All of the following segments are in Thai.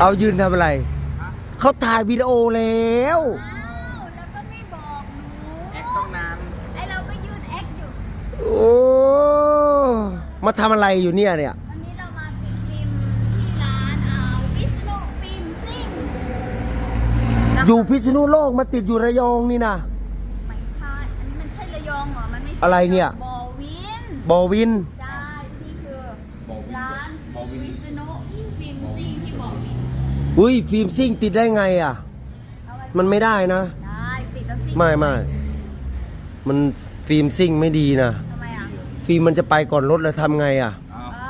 เอายืนทำอะไร เขาถ่ายวิดีโอแล้วอ้าวแล้วก็ไม่บอกหนูแอคต้องนานไอเราก็ยืนแอคอยู่ โอ้ มาทำอะไรอยู่เนี่ยเนี่ย วันนี้เรามาติดฟิล์มที่ร้านเอาวิสโนฟิล์มซิ่งอยู่พิษณุโลกมาติดอยู่ระยองนี่นะ ไม่ใช่ อันนี้มันใช่ระยองเหรอ มันไม่ใช่อะไรเนี่ย บอวิน บอวิน ใช่ นี่คือ บอกวิน ร้าน บอกวิน วิสโนฟิล์มซิ่งที่บอวิน อุ้ยฟิล์มซิ่งติดได้ไงอะ เอาไว้มันไม่ได้นะ ได้ติดแล้วซิ่งไม่ไม่มันฟิล์มซิ่งไม่ดีนะ ทำไมอะฟิล์มมันจะไปก่อนรถแล้วทำไงอะ อ้าวอ้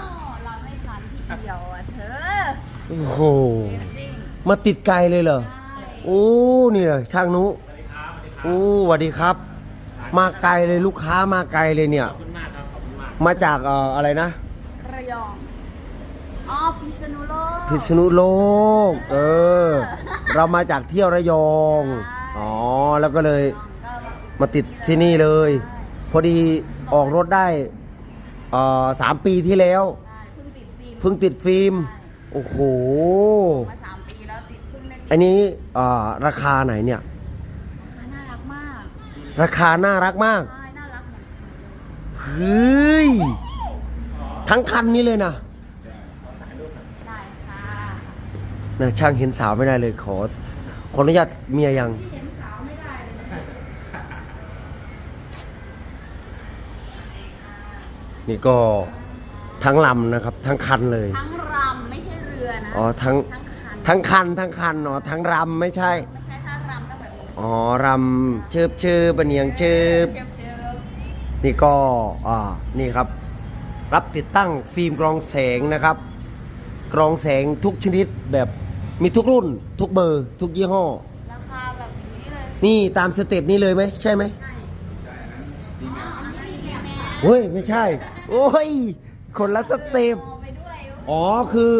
าวเราไม่ทันที่เดียวอะเธอโอ้โหฟิล์มซิ่งมาติดไกลเลยเหรอใช่โอ้ นี่เลยช่างนุโอ้สวัสดีครับ มาไกลเลยลูกค้ามาไกลเลยเนี่ยขอบคุณมากครับขอบคุณมากมาจากเอ่ออะไรนะระยอง อ๋อพิษณุโลกพิษณุโลก เออ เรามาจากเที่ยวระยอง อ๋อ แล้วก็เลยก็แบบมาติดที่นี่เลย พอดีออกรถได้เอ่อสามปีที่แล้วได้เพิ่งติดฟิล์มเพิ่งติดฟิล์ม โอ้โห มาสามปีแล้วติดเพิ่งได้ติดอันนี้เอ่อราคาไหนเนี่ย น่ารักมากราคาน่ารักมาก ใช่น่ารักเหมือนเฮ้ย ทั้งคันนี้เลยนะ ได้ค่ะ นะช่างเห็นสาวไม่ได้เลยขอ ขออนุญาตเมียยังนี่ก็ทั้งลำนะครับ ทั้งคันเลย ทั้งรำไม่ใช่เรือนะอ๋อทั้งทั้งคันทั้งคันทั้งคันอ๋อทั้งรำไม่ใช่ ไม่ใช่ถ้ารำต้องแบบนี้อ๋อรำเชิบเชิบบันเนียงเชิบเชิบเชิบนี่ก็อ่านี่ครับ รับติดตั้งฟิล์มกรองแสงนะครับ กรองแสงทุกชนิดแบบ มีทุกรุ่น ทุกเบอร์ ทุกยี่ห้อ ราคาแบบนี้เลยนี่ตามสเต็ปนี้เลยไหมใช่ไหมใช่อ๋ออันนี้ดีแม่เฮ้ยไม่ใช่ โอ้ย คนละสเต็ปโมไปด้วยอ๋อ คือ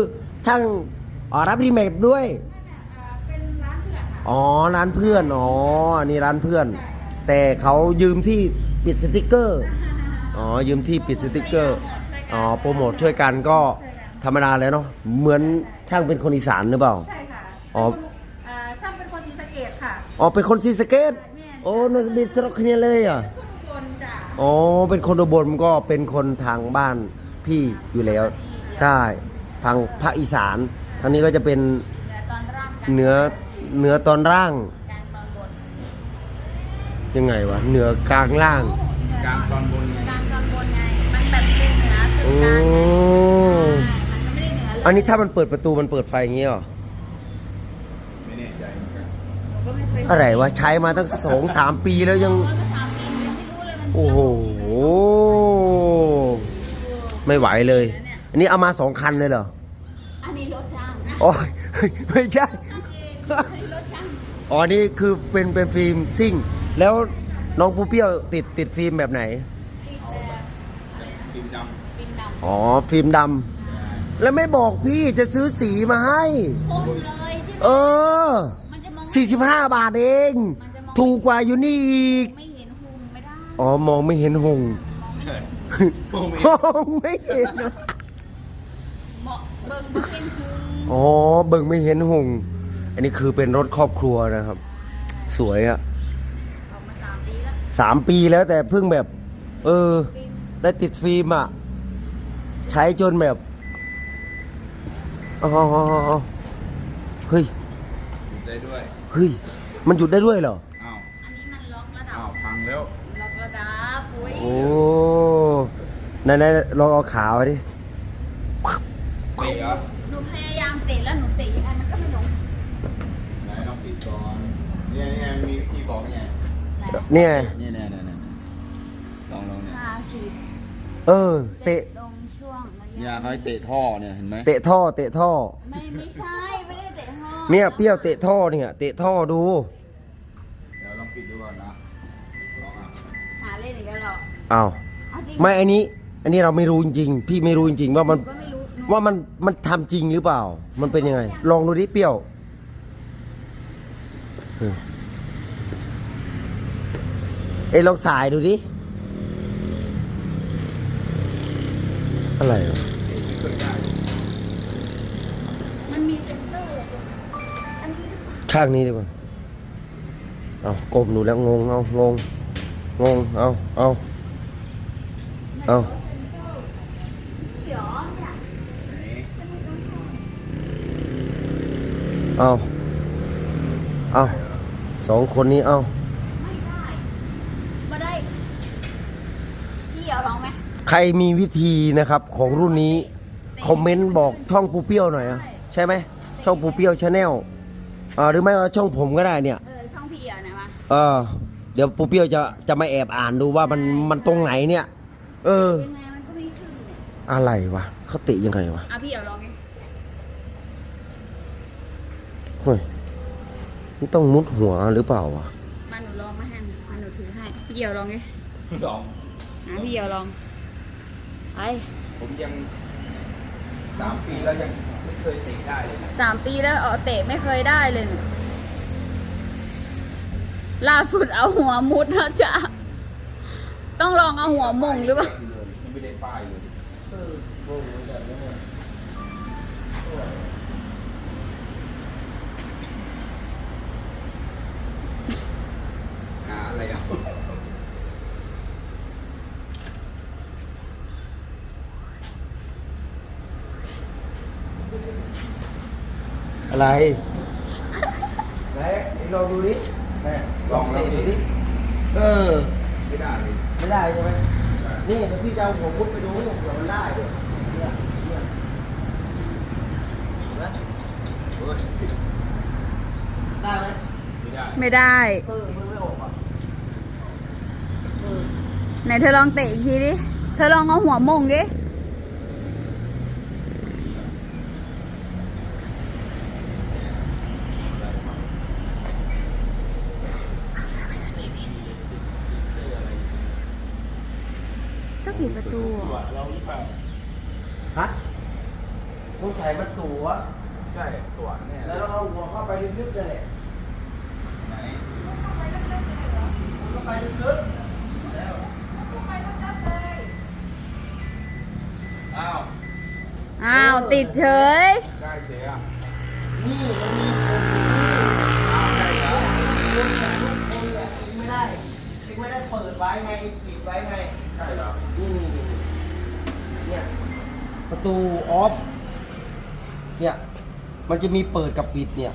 ช่างอ๋อรับรีเมคด้วย อ๋อ ร้านเพื่อน อ๋อ อันนี้ร้านเพื่อน แต่เขายืมที่ปิดสติกเกอร์ อ๋อ ยืมที่ปิดสติกเกอร์ อ๋อ โปรโมทช่วยกันก็ธรรมดาเลยเนาะ เหมือน ช่างเป็นคนอีสานหรือเปล่า ใช่ค่ะอ๋ออ่าช่างเป็นคนศรีสะเกดค่ะอ๋อเป็นคนซีสะเกตโอ้นสบิสโรคเนียเลยอะทุกคนจ้ะอ๋อเป็นคนอุบลก็เป็นคนทางบ้านพี่อยู่แล้ว ใช่ทางภาคอีสานทางนี้ก็จะเป็นเหนือตอนร่างกลางเหนือเหนือตอนล่างกลางตอนบนยังไงวะเหนือกลางล่าง เหนือกลางตอนบนไง กลางตอนบนไง มันแบบเป็นเหนือตึกโอ้กลางไงใช่มันก็ไม่ได้เหนื อเลยอันนี้ถ้ามันเปิดประตูมันเปิดไฟอย่างงี้เหรอ ไม่แน่ใจเหมือนกันผมก็ไม่เคยอะไรวะใช้มาตั้งสองสามปีแล้วยัง มันก็สามปีมันยังไม่รู้เลยมันโอ้โห ไม่ไหวเลย อันนี้เอามาสองคันเลยเหรออันนี้รถช่างโอ้ย ไม่ใช่อันนี้รถช่างอ๋อ นี่คือเป็นเป็นฟิล์มซิ่ง แล้วน้องปูเปี้ยวติดติดฟิล์มแบบไหนติดแบบฟิล์มดฟิล์มดำอ๋อฟิล์มดำ แล้วไม่บอกพี่จะซื้อสีมาให้ พ่นเลยใช่ไหมเออ มันจะมอง45 บาทเองมันจะมองถูกกว่าอยู่นี่อีก ไม่เห็นหุงไม่ได้อ๋อ มองไม่เห็นหงมองไม่เห็นำโอ้โหมองไม่เห็น เหมาะเบิ่งบ่เป็นหุงอ๋อ เบิ่งไม่เห็นหง อันนี้คือเป็นรถครอบครัวนะครับ สวยอะออกมาสามปีแล้วสามปีแล้วแต่เพิ่งแบบ เออ ฟิล์มได้ติดฟิล์มอะใช้จนแบบ อ๋อเฮ้ยติดได้ด้วยเฮ้ย มันหยุดได้ด้วยเหรอ อ้าวอันนี้มันล็อกระดัอ้าบ วพังแล้วล็อกระดับอุ้ยโอ้ไหนๆลองเอาขาไว้ดิ เตะเหรอหนูพยายามเตะแล้วหนูเตะยังไงมันก็ไม่ลงไหนต้องปิดก่อนเนี่ยเนี่ยมีวิธีบอกไงเนี่ยเนี่ยเนี่ยเนี่ยเนี่ยลองลองเนี่ยห้าสิบเออ เตะลงช่วงระเนี่ ยยะเขาให้เตะท่อเนี่ยเห็นไหมเตะท่อเตะท่อ ไม่ไม่ใช่ไม่ได้เตะห้องเนี่ยเปรี้ยวเตะท่อเนี่ยเตะท่อดู เดี๋ยวลองปิดดูก่อนนะลองอะหาเล่นอีกแล้วเหรออ้าว เอาจริงไม่อันนี้ อันนี้เราไม่รู้จริงๆพี่ไม่รู้จริงๆว่าหมันนูก็ไม่รู้หนูว่ามันมันทำจริงหรือเปล่า มันเป็นยังไง ลองดูดิเปรี้ยวเออเอ้ยลองสายดูดิ อะไรวะ ข้างนี้ดีกว่าเอาก้มดูแล้วงงเอางงงงเอาเอาเอาเดี๋ยวเนี่ยเอาเอาสองคนนี้เอาไม่ได้มาได้พี่เอาลองไหมใครมีวิธีนะครับของรุ่นนี้ คอมเมนต์บอกช่องปูเปี้ยวหน่อยอะใช่ไหมช่องปูเปี้ยวชาแนล อ่าหรือไม่ก็ช่องผมก็ได้เนี่ย เออช่องพี่เอียหน่อยมาเออ เดี๋ยวปูเปี้ยวจะจะมาแอบอ่านดูว่ามันมันตรงไหนเนี่ย เออ ยังไงมันก็ไม่ขึ้นเนี่ยอะไรวะเขาติยังไงวะอะพี่เอาลองไงเฮ้ยมันต้องมุดหัวหรือเปล่าวะมาหนูลองมาให้มาหนูถือให้พี่เอียวลองไงลอง อะพี่เอียวลองไปผมยังสามปีแล้วยังไม่ เคยเตะได้เลยนะสามปีแล้วเออเตะไม่เคยได้เลยหนูล่าสุดเอาหัวมุดนะจ๊ะ ต้องลองเอาหัวมงหรือเปล่ายังไม่ได้ป้ายเลยหาอะไรอะ อะไรไหนลองดูดิแม่ลองเตะดูดิเออ ไม่ได้เลยไม่ได้ใช่ไหมนี่เดี๋ยวพี่จะเอาหัวมุดไปดูเผื่อมันได้เนี่ยเนี่ยเนี่ยเห็นไหมเฮ้ยได้ไหมไม่ได้ไม่ได้ เออมันไม่ออกอะเออ ไหนเธอลองเตะอีกทีดิ เธอลองเอาหัวมงดิ ปิดประตูอะฮะสงสัยมันตัวใช่ตัวเนี่ยแล้วเราเอาหัวเข้าไปลึกๆเลยแหละไหนเข้าไปลึกอ้าวอ้าวติดเฉยได้เสียๆนี่มันมีคนอ้าวได้เหรอคนแต่ลูกคนเนี่ยเองไม่ได้เองไม่ได้เปิดไว้ไงเองปิดไว้ไงใช่เหรอนี่นี่นี่เนี่ย ประตูออฟเนี่ยมันจะมีเปิดกับปิดเนี่ย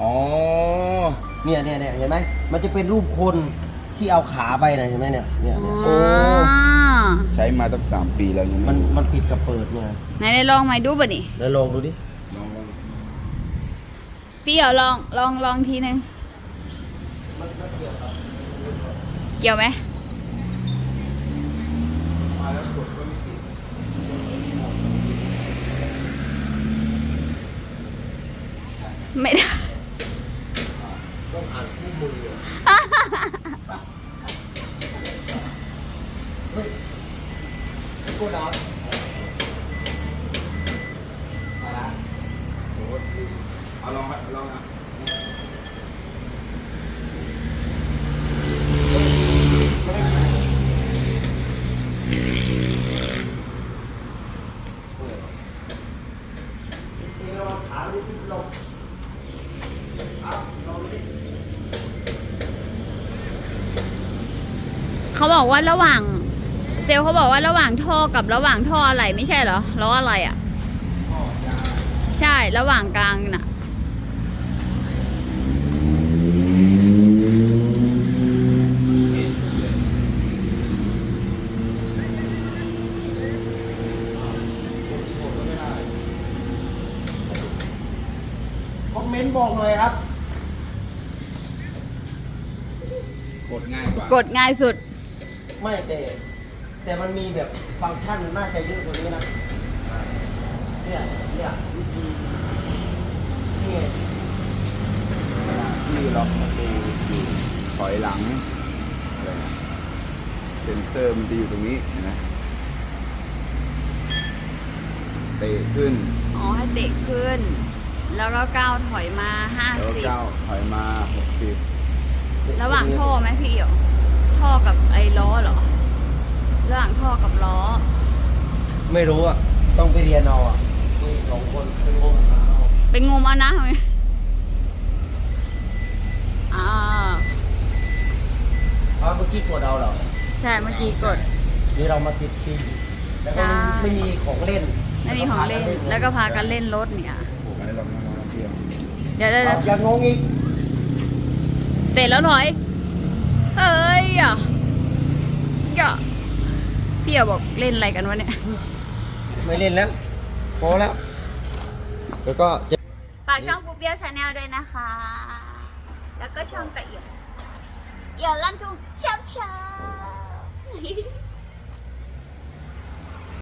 อ๋อ เนี่ยเนี่ยเนี่ยเห็นไหมมันจะเป็นรูปคนที่เอาขาไปนะเห็นไหมเนี่ยเนี่ยเนี่ยอ๋อใช้มาตั้งสามปีแล้วยังมันมันปิดกับเปิดเนี่ยไหนได้ลองใหม่ดูบ่ดิแล้วลองดูดิลองลองพี่เอาลองลองลองทีนึงเกี่ยวไหม มาแล้วกดก็ไม่ติด ไม่ได้ต้องอ่านคู่มือเฮ้ยกูดอนสาระ โอ้ยเอาลองครับลองนะ เองระวังขาลูกที่ลงเอาลองดิ เขา บอกว่าระหว่าง เซลลเขาบอกว่าระหว่างท่อกับระหว่างท่ออะไรไม่ใช่เหรอล้ออะไรอะ ใช่ระหว่างกลางน่ะคอมเมนต์บอกหน่อยครับ กดง่ายกว่ากดง่ายสุด ไม่แต่ แต่มันมีแบบฟังก์ชันน่าจะเยอะกว่านี้นะเนี่ยเนี่ยวิธีนี่ไงที่ล็อกประตูอยู่ถอยหลังอะไรนะเซนเซอร์มันจะอยู่ตรงนี้เห็นไหมเตะขึ้นอ๋อให้เตะขึ้น แล้วก็ก้าวถอยมาห้าแล้วสิบก้าถอยมาหกสิบ ระหว่างโท่อไหมพี่เอี่ยว ท่อกับไอ้ล้อเหรอระหว่างท่อกับล้อ ไม่รู้อะ ต้องไปเรียนเอาอะมีสองคนเป็นงงหาเอาเป็นงมเอานะอ่าอ๋อเมื่อกี้กดเอาเหรอใช่เมื่อกี้กด นี่เรามาติดฟรีแล้วก็ใช่ไม่มีของเล่นไม่มีของเล่น แล้วก็พากันเล่นรถเนี่ยผมไม่ได้ลองนั่งมาเที่ยวเดี๋ยวเดี๋ยวเอาเดี๋ยวอย่างงงอีก เตะแล้วถอยเอ้ยอะอย่า พี่เอาบอกเล่นอะไรกันวะเนี่ย ไม่เล่นแล้วพอแล้ว แล้วก็จะฝากช่องปุ๊บเบี้ยวชาแนลด้วยนะคะ แล้วก็ช่องตะเอียวเอียวลั่นทุ่งเช้าเช้า